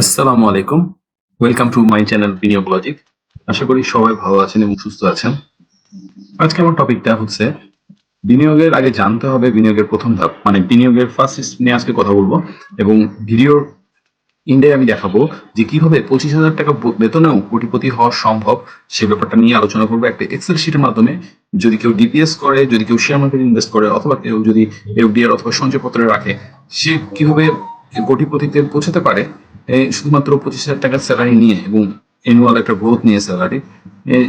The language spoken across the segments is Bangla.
আসসালামু আলাইকুম। ওয়েলকাম টু মাই চ্যানেল বিনিয়োগ লজিক আশা করি সবাই ভালো আছেন এবং সুস্থ আছেন। আজকে আমার টপিকটা হচ্ছে, বিনিয়োগের আগে জানতে হবে বিনিয়োগের প্রথম ধাপ। মানে বিনিয়োগের ফার্স্ট নিয়ে আজকে কথা বলব এবং ভিডিওর ইন্ডিয়ায় আমি দেখাবো যে কীভাবে পঁচিশ হাজার টাকা বেতনেও কোটিপতি হওয়া সম্ভব সে ব্যাপারটা নিয়ে আলোচনা করব একটা এক্সেল শিটের মাধ্যমে। যদি কেউ ডিপিএস করে, যদি কেউ শেয়ার মার্কেট ইনভেস্ট করে, অথবা কেউ যদি এফডিআর অথবা সঞ্চয়পত্রে রাখে, সে কীভাবে কোটিপতিতে পৌঁছাতে পারে শুধুমাত্র পঁচিশ হাজার টাকার স্যালারি নিয়ে এবং অ্যানুয়াল একটা গ্রোথ নিয়ে স্যালারি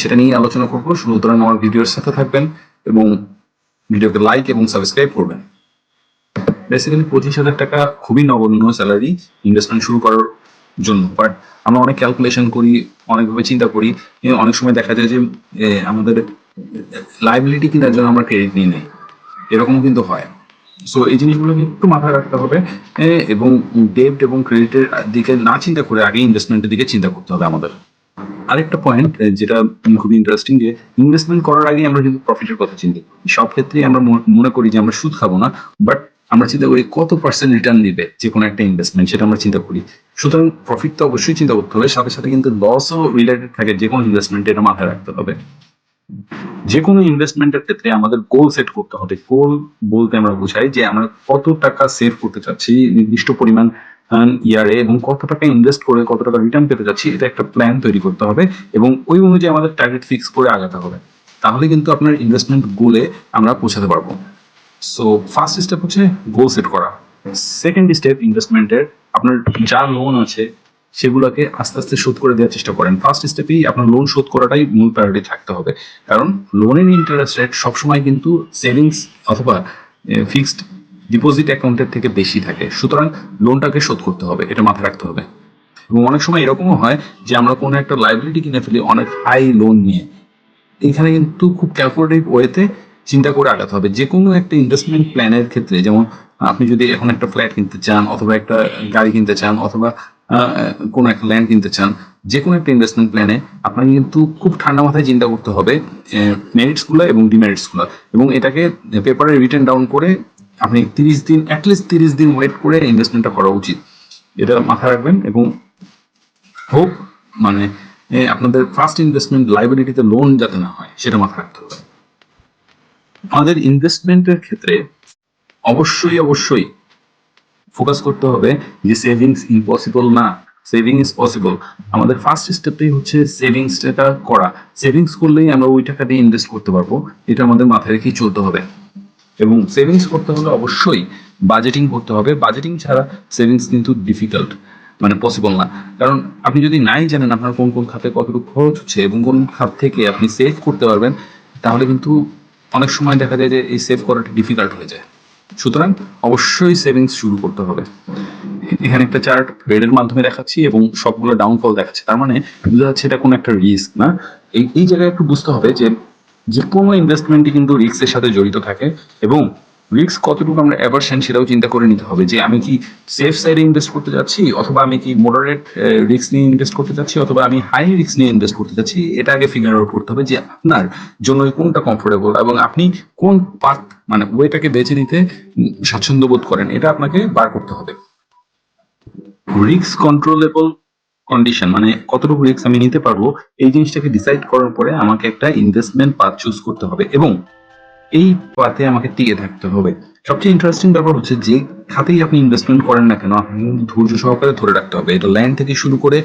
সেটা নিয়ে আলোচনা করব। সুতরাং আমার ভিডিওর সাথে থাকবেন এবং ভিডিওকে লাইক এবং সাবস্ক্রাইব করবেন। বেসিক্যালি পঁচিশ হাজার টাকা খুবই নগণ্য স্যালারি ইনভেস্টমেন্ট শুরু করার জন্য। বাট আমরা অনেক ক্যালকুলেশন করি, অনেকভাবে চিন্তা করি অনেক সময় দেখা যায় যে আমাদের লাইবিলিটি কেনার জন্য আমরা ক্রেডিট নিয়ে নেই। এরকমও কিন্তু হয়। সো এই জিনিসগুলোকে একটু মাথায় রাখতে হবে। এবং ডেপ্ট এবং ক্রেডিটের দিকে না চিন্তা করে আগে ইনভেস্টমেন্টের দিকে চিন্তা করতে হবে আমাদের। আরেকটা পয়েন্ট যেটা খুবই ইন্টারেস্টিং যে ইনভেস্টমেন্ট করার আগে আমরা কিন্তু প্রফিটের কথা চিন্তা করি। সব ক্ষেত্রেই আমরা মনে করি যে আমরা সুদ খাব না বাট আমরা চিন্তা করি কত পার্সেন্ট রিটার্ন দিবে যে কোনো একটা ইনভেস্টমেন্ট সেটা আমরা চিন্তা করি। সুতরাং প্রফিট তো অবশ্যই চিন্তা করতে হবে, সাথে সাথে কিন্তু লসও রিলেটেড থাকে যে কোনো ইনভেস্টমেন্ট এটা মাথায় রাখতে হবে। যে কোনো ইনভেস্টমেন্টের ক্ষেত্রে আমাদের গোল সেট করতে হবে। গোল বলতে আমরা বুঝাই যে আমরা কত টাকা সেভ করতে চাচ্ছি, নির্দিষ্ট পরিমাণ ইয়ারে এবং কত টাকা ইনভেস্ট করে কত টাকা রিটার্ন পেতে যাচ্ছি এটা একটা প্ল্যান তৈরি করতে হবে এবং ওই অনুযায়ী আমাদের টার্গেট ফিক্স করে আগাতে হবে। তাহলে কিন্তু আপনার ইনভেস্টমেন্ট গোলে আমরা পৌঁছাতে পারব। সো ফার্স্ট স্টেপ হচ্ছে গোল সেট করা। সেকেন্ড স্টেপ ইনভেস্টমেন্টের আপনার যা লোন আছে সেগুলোকে আস্তে আস্তে শোধ করে দেওয়ার চেষ্টা করেন। ফার্স্ট স্টেপেই আপনার লোন শোধ করাটাই মূল প্রায়োরিটি থাকতে হবে। কারণ লোনের ইন্টারেস্ট রেট সবসময় কিন্তু সেভিংস অথবা ফিক্সড ডিপোজিট অ্যাকাউন্টের থেকে বেশি থাকে। সুতরাং লোনটাকে শোধ করতে হবে, এটা মাথায় রাখতে হবে। এবং অনেক সময় এরকমও হয় যে আমরা কোনো একটা লাইবিলিটি কিনে ফেলি অনেক হাই লোন নিয়ে। এখানে কিন্তু খুব ক্যালকুলেটিভ ওয়েতে চিন্তা করে আগাতে হবে। যে কোনো একটা ইনভেস্টমেন্ট প্ল্যানের ক্ষেত্রে, যেমন আপনি যদি এখন একটা ফ্ল্যাট কিনতে চান অথবা একটা গাড়ি কিনতে চান অথবা কোনো একটা ল্যান্ড কিনতে চান যে কোনো একটা ইনভেস্টমেন্ট প্ল্যানে আপনাকে কিন্তু খুব ঠান্ডা মাথায় চিন্তা করতে হবে মেরিটসগুলো এবং ডিমেরিটসগুলো এবং এটাকে পেপারে রিটার্ন ডাউন করে আপনি তিরিশ দিন অ্যাটলিস্ট তিরিশ দিন ওয়েট করে ইনভেস্টমেন্টটা করা উচিত। এটা মাথায় রাখবেন এবং হোক মানে আপনাদের ফার্স্ট ইনভেস্টমেন্ট লাইবিলিটিতে লোন যাতে না হয়, সেটা মাথায় রাখতে হবে। আমাদের ইনভেস্টমেন্টের ক্ষেত্রে অবশ্যই অবশ্যই ফোকাস করতে হবে যে সেভিংস ইম্পসিবল না সেভিং ইজ পসিবল আমাদের ফার্স্ট স্টেপটাই হচ্ছে সেভিংসটা করা। সেভিংস করলেই আমরা ওই টাকা দিয়ে ইনভেস্ট করতে পারব, এটা আমাদের মাথায় রেখেই চলতে হবে। এবং সেভিংস করতে হলে অবশ্যই বাজেটিং করতে হবে। বাজেটিং ছাড়া সেভিংস কিন্তু ডিফিকাল্ট মানে পসিবল না। কারণ আপনি যদি নাই জানেন আপনার কোন কোন খাতে কতটুকু খরচ হচ্ছে এবং কোন খাত থেকে আপনি সেভ করতে পারবেন, তাহলে কিন্তু অনেক সময় দেখা যায় যে এই সেভ করাটা ডিফিকাল্ট হয়ে যায়। সুতরাং অবশ্যই সেভিংস শুরু করতে হবে। এখানে একটা চার্ট রেডের মাধ্যমে দেখাচ্ছি এবং সবগুলো ডাউনফল দেখাচ্ছে। তার মানে বোঝা যাচ্ছে এটা কোনো একটা রিস্ক না। এই এই জায়গায় একটু বুঝতে হবে যে যে কোনো ইনভেস্টমেন্টই কিন্তু রিস্কের সাথে জড়িত থাকে এবং রিস্ক কতটুকু আমরা অ্যাভারশন সেটাও চিন্তা করে নিতে হবে যে আমি কি সেফ সাইডে ইনভেস্ট করতে যাচ্ছি অথবা আমি কি মডারেট রিস্ক নিয়ে ইনভেস্ট করতে যাচ্ছি অথবা আমি হাই রিস্ক নিয়ে ইনভেস্ট করতে যাচ্ছি? এটা আগে ফিগার আউট করতে হবে যে আপনার জন্য কোনটা কমফোর্টেবল এবং আপনি কোন পাথ মানে ওয়েটাকে বেছে নিতে স্বাচ্ছন্দ্য বোধ করেন, এটা আপনাকে বার করতে হবে। রিস্ক কন্ট্রোলেবল কন্ডিশন মানে কতটুকু রিস্ক আমি নিতে পারব, এই জিনিসটাকে ডিসাইড করার পরে আমাকে একটা ইনভেস্টমেন্ট পাথ চুজ করতে হবে এবং এই পাতে আমাকে টিকে থাকতে হবে। সবচেয়ে ইন্টারেস্টিং ব্যাপার হচ্ছে যে, খাতেই আপনি ইনভেস্টমেন্ট করেন না কেন আপনি ধৈর্য সহকারে ধরে রাখতে হবে। এটা ল্যান্ড থেকে শুরু করে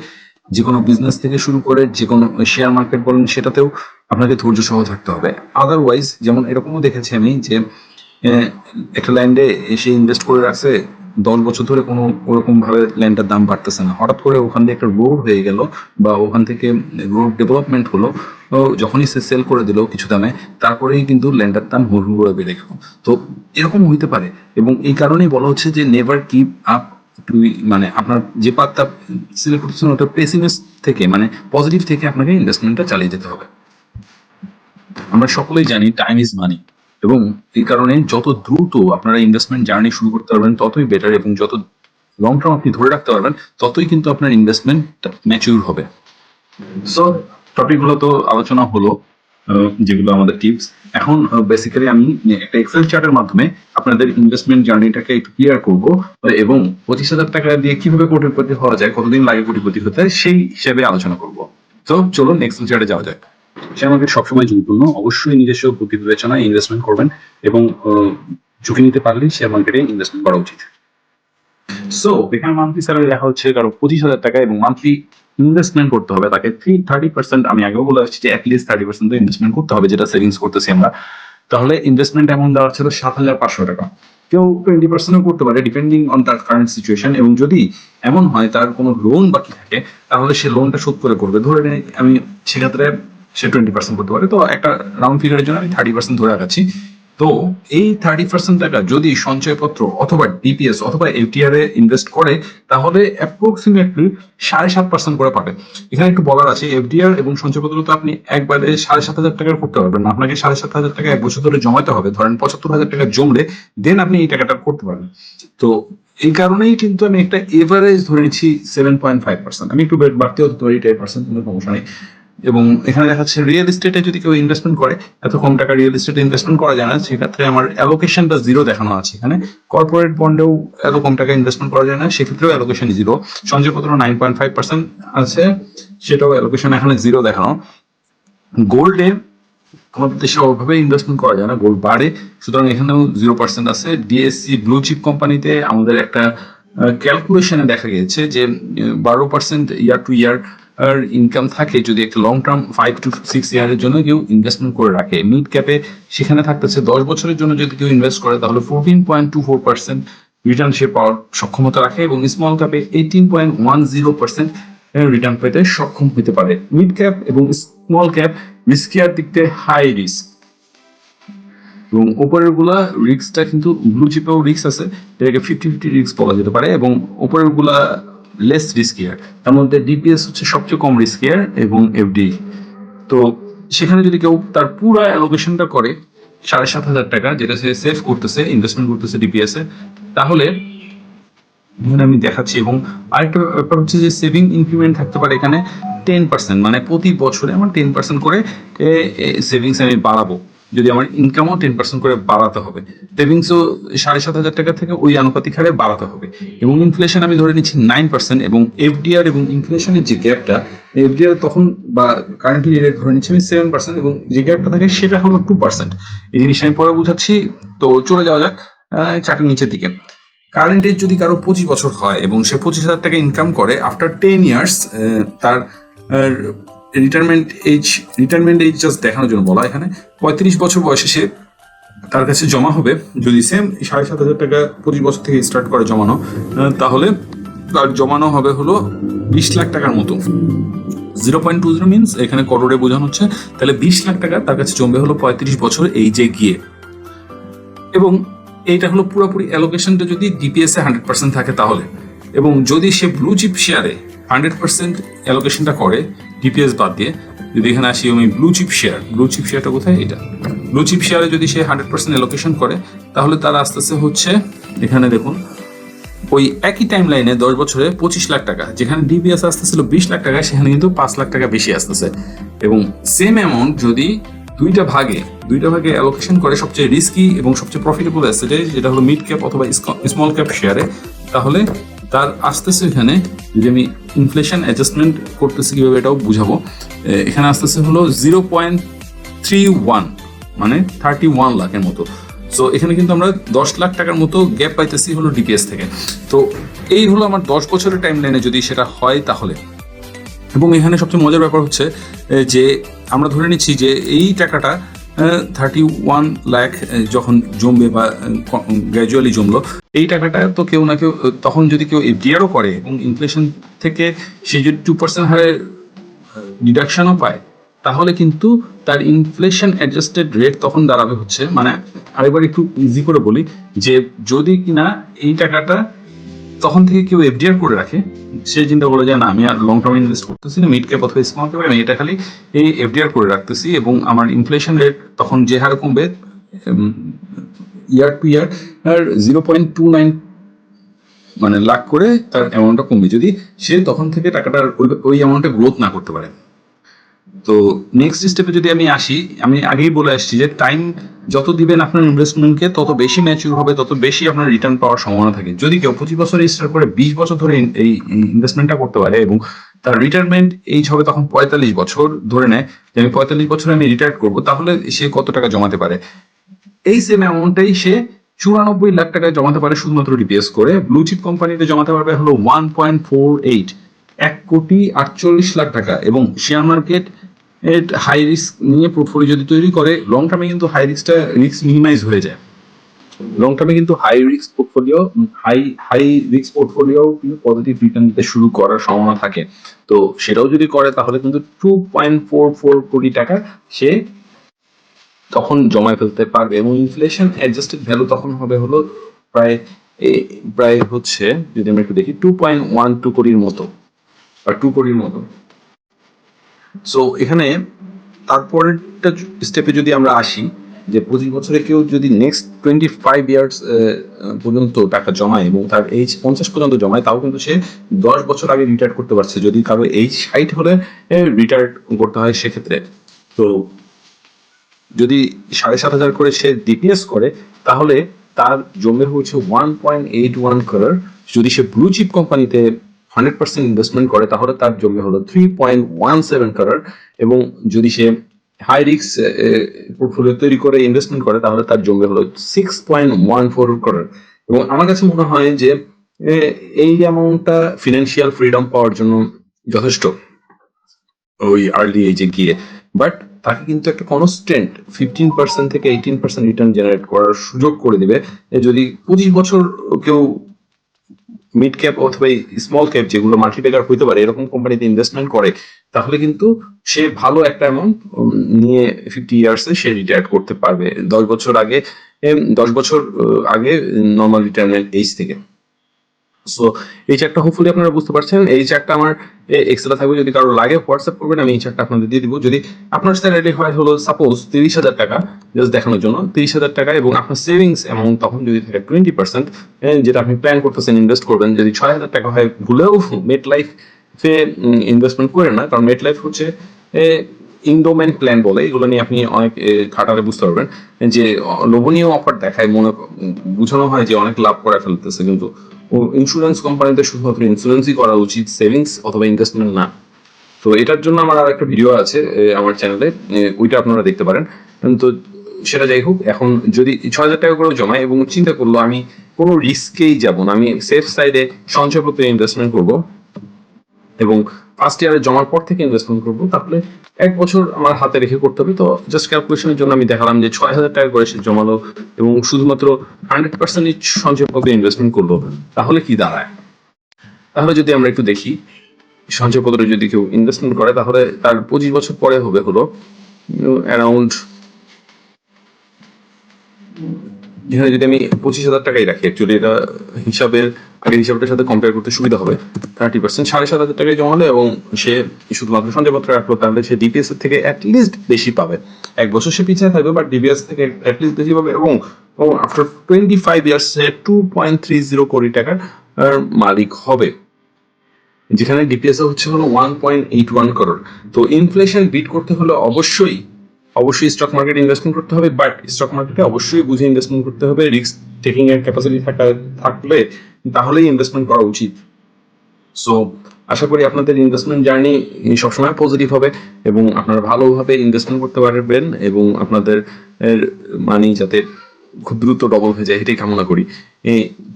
যে কোনো বিজনেস থেকে শুরু করে যে কোনো শেয়ার মার্কেট বলেন সেটাতেও আপনাকে ধৈর্য সহ থাকতে হবে। আদারওয়াইজ যেমন এরকমও দেখেছি আমি যে একটা ল্যান্ডে এসে ইনভেস্ট করে রাখছে দশ বছর ধরে কোনো ওরকম ভাবে ল্যান্ডের দাম বাড়তেছে না। হঠাৎ করে ওখান থেকে একটা রোড হয়ে গেল বা ওখান থেকে রোড ডেভেলপমেন্ট হলো যখনই সে সেল করে দিল কিছু দামে, তারপরেই কিন্তু ল্যান্ডের দাম হুড় করে বেড়ে গেল। তো এরকম হইতে পারে এবং এই কারণেই বলা হচ্ছে যে নেভার কিপ আপ মানে আপনার যে পাতটা সিলেক্ট করতেছেন ওটা পেসিমিস্ট থেকে মানে পজিটিভ থেকে আপনাকে ইনভেস্টমেন্টটা চালিয়ে যেতে হবে। আমরা সকলেই জানি টাইম ইজ মানি এবং এই কারণে যত দ্রুত আপনারা ইনভেস্টমেন্ট জার্নি শুরু করতে পারবেন, ততই বেটার এবং যত লং টার্ম আপনি ধরে রাখতে পারবেন, ততই কিন্তু আপনার ইনভেস্টমেন্ট ম্যাচিউর হবে। সো টপিকগুলো তো আলোচনা হলো যেগুলো আমাদের টিপস এখন বেসিক্যালি আমি একটা এক্সেল চার্টের মাধ্যমে আপনাদের ইনভেস্টমেন্ট জার্নিটাকে একটু ক্লিয়ার করব, এবং পঁচিশ হাজার টাকা দিয়ে কীভাবে কোটিপতি হওয়া যায়, কতদিন লাগে কোটিপতি হতে, সেই হিসেবে আলোচনা করব। তো চলুন এক্সেল চার্টে যাওয়া যাক। শেয়ার মার্কেট সবসময় ঝুঁকিপূর্ণ। অবশ্যই নিজস্ব বুদ্ধি বিবেচনায় ইনভেস্টমেন্ট করবেন এবং ঝুঁকি নিতে পারলে শেয়ার মার্কেটে ইনভেস্টমেন্ট করা উচিত। সো এখানে মান্থলি স্যালারি দেখা হচ্ছে কারও পঁচিশ হাজার টাকা এবং মান্থলি ইনভেস্টমেন্ট করতে হবে। তাকে থ্রি থার্টি পার্সেন্ট আমি আগেও বলে আসছি যে অ্যাটলিস্ট থার্টি পার্সেন্ট ইনভেস্টমেন্ট করতে হবে, যেটা সেভিংস করতেছি আমরা। তাহলে ইনভেস্টমেন্ট অ্যামাউন্ট দেওয়া ছিল সাত হাজার পাঁচশো টাকা। কেউ টোয়েন্টি পার্সেন্টও করতে পারে ডিপেন্ডিং অন তার কারেন্ট সিচুয়েশন এবং যদি এমন হয়, তার কোনো লোন বাকি থাকে, তাহলে সে লোনটা শোধ করে করবে। ধরে আমি সেক্ষেত্রে সে টোয়েন্টি পার্সেন্ট করতে পারে। তো একটা রাউন্ড ফিগারের জন্য আমি থার্টি পার্সেন্ট ধরে রাখাচ্ছি তো এই থার্টি পার্সেন্ট টাকা যদি সঞ্চয়পত্র অথবা ডিপিএস অথবা এফটিআর এ ইনভেস্ট করে, তাহলে অ্যাপ্রক্সিমেটলি সাড়ে সাত পার্সেন্ট করে পাবে। এখানে একটু বলার আছে এফডিআর এবং সঞ্চয়পত্র তো আপনি একবারে সাড়ে সাত হাজার টাকার করতে পারবেন আপনাকে সাড়ে সাত হাজার টাকা এক বছর ধরে জমাতে হবে। ধরেন পঁচাত্তর হাজার টাকা জমলে দেন আপনি এই টাকাটা করতে পারবেন। তো এই কারণেই কিন্তু আমি একটা এভারেজ ধরে নিচ্ছি সেভেন পয়েন্ট ফাইভ পার্সেন্ট আমি একটু বাড়তে হতে পারি টেন পার্সেন্ট কোনো সমস্যা নেই। এবং এখানে দেখা যাচ্ছে রিয়েল এস্টেটে যদি কেউ ইনভেস্টমেন্ট করে, এত কম টাকা রিয়েল এস্টেটে ইনভেস্টমেন্ট করা যায় না। সেক্ষেত্রে আমার অ্যালোকেশনটা জিরো দেখানো আছে এখানে। কর্পোরেট বন্ডেও এত কম টাকা ইনভেস্টমেন্ট করা যায় না, সেক্ষেত্রেও অ্যালোকেশন জিরো সঞ্চয়পত্র নাইন পয়েন্ট ফাইভ পার্সেন্ট আছে, সেটাও অ্যালোকেশন এখানে জিরো দেখানো। গোল্ডে আমাদের দেশে ওভাবে ইনভেস্টমেন্ট করা যায় না গোল্ড বাড়ে। সুতরাং এখানেও জিরো পার্সেন্ট আছে। ডিএসসি ব্লু চিপ কোম্পানিতে আমাদের একটা ক্যালকুলেশনে দেখা গিয়েছে যে, বারো percent year to year income থাকে যদি একটা long term five to six ইয়ারের জন্য কেউ ইনভেস্টমেন্ট করে রাখে মিড ক্যাপে সেখানে থাকতেছে দশ বছরের জন্য যদি কেউ ইনভেস্ট করে তাহলে fourteen point two four percent return সে পাওয়ার সক্ষমতা রাখে এবং small ক্যাপে eighteen point one zero percent return পেতে সক্ষম হতে পারে। মিড ক্যাপ এবং স্মল ক্যাপ রিস্কিয়ার দিকতে হাই রিস্ক এবং ওপরেরগুলা রিক্সটা কিন্তু ব্লু চিপেও রিক্স আছে, এটাকে ফিফটি ফিফটি রিক্স বলা যেতে পারে এবং ওপরেরগুলা লেস রিস্কিয়ার তার মধ্যে ডিপিএস হচ্ছে সবচেয়ে কম রিস্কিয়ার এবং এফডি তো সেখানে যদি কেউ তার পুরো অ্যালোকেশনটা করে, সাড়ে সাত হাজার টাকা, যেটা সে সেভ করতেছে ইনভেস্টমেন্ট করতেছে ডিপিএস এ, তাহলে আমি দেখাচ্ছি এবং আরেকটা ব্যাপার হচ্ছে যে সেভিং ইনক্রিমেন্ট থাকতে পারে এখানে টেন পার্সেন্ট মানে প্রতি বছরে আমার টেন পার্সেন্ট করে সেভিংস আমি বাড়াবো। যদি আমার ইনকামও টেন পার্সেন্ট করে বাড়াতে হবে সেভিংসও সাড়ে সাত হাজার টাকা থেকে ওই আনুপাতিক হারে বাড়াতে হবে। এবং ইনফ্লেশন আমি ধরে নিচ্ছি নাইন পার্সেন্ট এবং এফডিআর এবং ইনফ্লেশনের যে গ্যাপটা এফডিআর তখন বা কারেন্টলি রেট ধরে নিচ্ছি আমি সেভেন পার্সেন্ট এবং যে গ্যাপটা থাকে সেটা হলো টু পার্সেন্ট এই জিনিসটা আমি পরে বুঝাচ্ছি। তো চলে যাওয়া যাক আহ, চাকরির নিচের দিকে। কারেন্ট এজ যদি কারও পঁচিশ বছর হয় এবং সে পঁচিশ হাজার টাকা ইনকাম করে আফটার টেন ইয়ার্স তার retirement age retirement age just দেখানোর জন্য বলা এখানে। পঁয়ত্রিশ বছর বয়সে সে তার কাছে জমা হবে। যদি সেম সাড়ে সাত হাজার টাকা পঁচিশ বছর থেকে স্টার্ট করে জমানো তাহলে তার জমানো হবে হলো বিশ লাখ টাকার মতো। Zero point two zero means এখানে করোড়ে বোঝানো হচ্ছে। তাহলে বিশ লাখ টাকা তার কাছে জমবে হলো পঁয়ত্রিশ বছর এই যে গিয়ে। এবং এইটা হলো পুরোপুরি অ্যালোকেশনটা যদি ডিপিএস হান্ড্রেড পার্সেন্ট থাকে তাহলে। এবং যদি সে ব্লু চিপ শেয়ারে হান্ড্রেড পার্সেন্ট অ্যালোকেশনটা করে ডিপিএস বাদ দিয়ে। যদি এখানে আসি আমি blue chip share blue chip শেয়ারটা কোথায়? এটা। ব্লু চিপ শেয়ারে যদি সে হান্ড্রেড পার্সেন্ট অ্যালোকেশন করে, তাহলে তার আস্তে আস্তে হচ্ছে, এখানে দেখুন, ওই একই টাইম লাইনে দশ বছরে পঁচিশ লাখ টাকা, যেখানে ডিপিএস আসতেছিল বিশ লাখ টাকা সেখানে কিন্তু পাঁচ লাখ টাকা বেশি আসতেছে। এবং সেম অ্যামাউন্ট যদি দুইটা ভাগে দুইটা ভাগে অ্যালোকেশন করে, সবচেয়ে রিস্কি এবং সবচেয়ে প্রফিটেবল অ্যাসেটে যেটা হলো মিড ক্যাপ অথবা স্মল ক্যাপ শেয়ারে তাহলে তার আসতেছে এখানে, যদি আমি ইনফ্লেশন অ্যাডজাস্টমেন্ট করতেছি কীভাবে এটাও বুঝাবো এখানে আসতেছে হলো জিরো পয়েন্ট থ্রি ওয়ান মানে থার্টি ওয়ান লাখের মতো। সো এখানে কিন্তু আমরা দশ লাখ টাকার মতো গ্যাপ পাইতেছি হলো ডিপিএস থেকে। তো, এই হলো আমার দশ বছরের টাইম লাইনে যদি সেটা হয় তাহলে। এবং এখানে সবচেয়ে মজার ব্যাপার হচ্ছে যে আমরা ধরে নিচ্ছি যে এই টাকাটা থার্টি ওয়ান লাখ যখন জমবে বা গ্র্যাজুয়ালি জমলো, এই টাকাটা তো কেউ না কেউ তখন যদি কেউ এফডিআরও করে এবং ইনফ্লেশন থেকে সে যদি টু পার্সেন্ট হারে ডিডাকশনও পায়, তাহলে কিন্তু তার ইনফ্লেশন অ্যাডজাস্টেড রেট তখন দাঁড়াবে হচ্ছে। মানে আরেকবার একটু ইজি করে বলি যে, যদি কিনা এই টাকাটা তখন থেকে কেউ এফডিআর করে রাখে, সে চিন্তা করে যে না, আমি আর লং টার্ম ইনভেস্ট করতেছি না মিড ক্যাপ অথবা স্মল ক্যাপ আমি এটা খালি এই এফডিআর করে রাখতেছি এবং আমার ইনফ্লেশন রেট তখন যে হারে কমবে ইয়ার টু ইয়ার, আর জিরো পয়েন্ট টু নাইন মানে লাখ করে তার অ্যামাউন্টটা কমবে। যদি সে তখন থেকে টাকাটা ওই- ওই অ্যামাউন্টে গ্রোথ না করতে পারে তো নেক্সট স্টেপে যদি আমি আসি, আমি আগেই বলে আসছি যে টাইম যত দিবেন আপনার ইনভেস্টমেন্টকে তত বেশি ম্যাচিউর হবে, তত বেশি আপনার রিটার্ন পাওয়ার সম্ভাবনা থাকে। যদি কেউ পঁচিশ বছর স্টার্ট করে বিশ বছর ধরে এই- এই ইনভেস্টমেন্টটা করতে পারে এবং তার রিটায়ারমেন্ট এইজ হবে তখন পঁয়তাল্লিশ বছর ধরে নেয়, যে আমি পঁয়তাল্লিশ বছর আমি রিটায়ার করব, তাহলে সে কত টাকা জমাতে পারে? এই সেম অ্যামাউন্টটাই সে চুরানব্বই লাখ টাকায় জমাতে পারে শুধুমাত্র ডিপিএস করে। ব্লু চিপ কোম্পানিতে জমাতে পারবে হলো ওয়ান পয়েন্ট ফোর এইট এক কোটি আটচল্লিশ লাখ টাকা এবং শেয়ার মার্কেট হাই রিস্ক নিয়ে পোর্টফোলিও যদি তৈরি করে লং টার্মে কিন্তু হাই রিস্কটা রিস্ক মিনিমাইজ হয়ে যায়। লং টার্মে কিন্তু high risk portfolio high high risk portfolio কিন্তু পজিটিভ রিটার্ন দিতে শুরু করার সম্ভাবনা থাকে। তো সেটাও যদি করে, তাহলে কিন্তু টু পয়েন্ট ফোর ফোর কোটি টাকা সে তখন জমায় ফেলতে পারবে এবং ইনফ্লেশন অ্যাডজাস্টেড ভ্যালু তখন হবে হলো প্রায় প্রায় হচ্ছে, যদি আমরা একটু দেখি টু পয়েন্ট ওয়ান টু কোটির মতো, বা টু কোটির মতো। সো এখানে তারপরেরটা স্টেপে যদি আমরা আসি, যে পঁচিশ বছরে কেউ যদি নেক্সট টোয়েন্টি ফাইভ ইয়ার্স পর্যন্ত টাকা জমায় এবং তার এইজ পঞ্চাশ পর্যন্ত জমায়, তাও কিন্তু সে দশ বছর আগে রিটায়ার করতে পারছে। যদি কারও এইজ ষাট হলে রিটায়ার করতে হয় সেক্ষেত্রে। তো যদি সাড়ে সাত হাজার করে সে ডিপিএস করে, তাহলে তার জমের হচ্ছে one point eight one crore যদি সে ব্লু চিপ কোম্পানিতে হান্ড্রেড পার্সেন্ট ইনভেস্টমেন্ট করে, তাহলে তার জমে হলো থ্রি পয়েন্ট ওয়ান সেভেন কারার এবং যদি সে হাই রিক্স পোর্টফোলিও তৈরি করে ইনভেস্টমেন্ট করে, তাহলে তার জমে হলো সিক্স পয়েন্ট ওয়ান ফোর কারার। এবং আমার কাছে মনে হয় যে এই অ্যামাউন্টটা ফিনান্সিয়াল ফ্রিডম পাওয়ার জন্য যথেষ্ট ওই আর্লি এজে গিয়ে। বাট তাকে কিন্তু একটা কনস্ট্যান্ট ফিফটিন পার্সেন্ট থেকে এইটিন পার্সেন্ট রিটার্ন জেনারেট করার সুযোগ করে দিবে। যদি পঁচিশ বছর কেউ মিড ক্যাপ অথবা স্মল ক্যাপ যেগুলো মাল্টিপ্যাকার হইতে পারে, এরকম কোম্পানিতে ইনভেস্টমেন্ট করে, তাহলে কিন্তু সে ভালো একটা অ্যামাউন্ট নিয়ে ফিফটি ইয়ার্সে সে রিটায়ার করতে পারবে। দশ বছর আগে দশ বছর আগে নর্মাল রিটায়ারমেন্ট এইজ থেকে। সো এই চারটা হোপফুলি আপনারা বুঝতে পারছেন। এই চারটা আমার এক্সেলা থাকবে। যদি কারও লাগে হোয়াটসঅ্যাপ করবেন, আমি এই চারটা আপনাদের দিয়ে দিব। যদি আপনার সাথে স্যালারি হয়, হলো সাপোজ তিরিশ হাজার টাকা জাস্ট দেখানোর জন্য, তিরিশ হাজার টাকা এবং আপনার সেভিংস অ্যামাউন্ট তখন যদি থাকে টোয়েন্টি পার্সেন্ট যেটা আপনি প্ল্যান করতেছেন ইনভেস্ট করবেন, যদি ছয় হাজার টাকা হয়, ভুলেও মেট লাইফ ফে ইনভেস্টমেন্ট করে না, কারণ মেট লাইফ হচ্ছে ইন্ডোমেন্ট প্ল্যান বলে। এগুলো নিয়ে আপনি অনেক খাটালে বুঝতে পারবেন। যে লোভনীয় অফার দেখায়, মনে বোঝানো হয় যে, অনেক লাভ করে ফেলতেছে। কিন্তু ইন্স্যুরেন্স কোম্পানিতে শুধুমাত্র ইন্স্যুরেন্সই করা উচিত সেভিংস অথবা ইনভেস্টমেন্ট না। তো এটার জন্য আমার আর একটা ভিডিও আছে আমার চ্যানেলে ওইটা আপনারা দেখতে পারেন। তো সেটা যাই হোক, এখন যদি ছ হাজার টাকা করে জমায় এবং চিন্তা করল আমি কোনো রিস্কেই যাব না, আমি সেফ সাইডে সঞ্চয়পত্রে ইনভেস্টমেন্ট করব এবং ফার্স্ট ইয়ারে জমার পর থেকে ইনভেস্টমেন্ট করব। তাহলে এক বছর আমার হাতে রেখে করতে হবে। তো জাস্ট ক্যালকুলেশনের জন্য আমি দেখালাম যে ছয় হাজার টাকা করে সে জমালো এবং শুধুমাত্র হান্ড্রেড পার্সেন্ট সঞ্চয়পত্রে ইনভেস্টমেন্ট করল। তাহলে কি দাঁড়ায়? তাহলে যদি আমরা একটু দেখি, সঞ্চয়পত্রে যদি কেউ ইনভেস্টমেন্ট করে, তাহলে তার পঁচিশ বছর পরে হবে হলো অ্যারাউন্ড এখানে যদি আমি পঁচিশ হাজার টাকাই রাখি অ্যাকচুয়ালি এটা হিসাবের, আগের হিসাবটার সাথে কম্পেয়ার করতে সুবিধা হবে। থার্টি পার্সেন্ট সাড়ে সাত হাজার টাকায় জমালো এবং সে শুধুমাত্র সঞ্চয়পত্র রাখল তাহলে সে ডিপিএস এর থেকে অ্যাটলিস্ট বেশি পাবে। এক বছর সে পিছিয়ে থাকবে বাট ডিপিএস থেকে অ্যাটলিস্ট বেশি পাবে এবং আফটার টোয়েন্টি ফাইভ ইয়ার্স সে two point three zero crore টাকার মালিক হবে। যেখানে ডিপিএস হচ্ছে হলো one point eight one crore তো ইনফ্লেশন বিট করতে হলে অবশ্যই অবশ্যই স্টক মার্কেট ইনভেস্টমেন্ট করতে হবে বাট স্টক মার্কেটে অবশ্যই বুঝে ইনভেস্টমেন্ট করতে হবে রিস্ক টেকিং এর ক্যাপাসিটি থাকা, থাকলে তাহলেই ইনভেস্টমেন্ট করা উচিত। সো আশা করি আপনাদের ইনভেস্টমেন্ট জার্নি সবসময় পজিটিভ হবে এবং আপনারা ভালোভাবে ইনভেস্টমেন্ট করতে পারবেন এবং আপনাদের মানি যাতে খুব দ্রুত ডবল হয়ে যায় এটাই কামনা করি।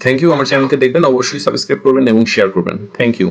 থ্যাংক ইউ আমার চ্যানেলকে দেখবেন, অবশ্যই সাবস্ক্রাইব করবেন এবং শেয়ার করবেন। Thank you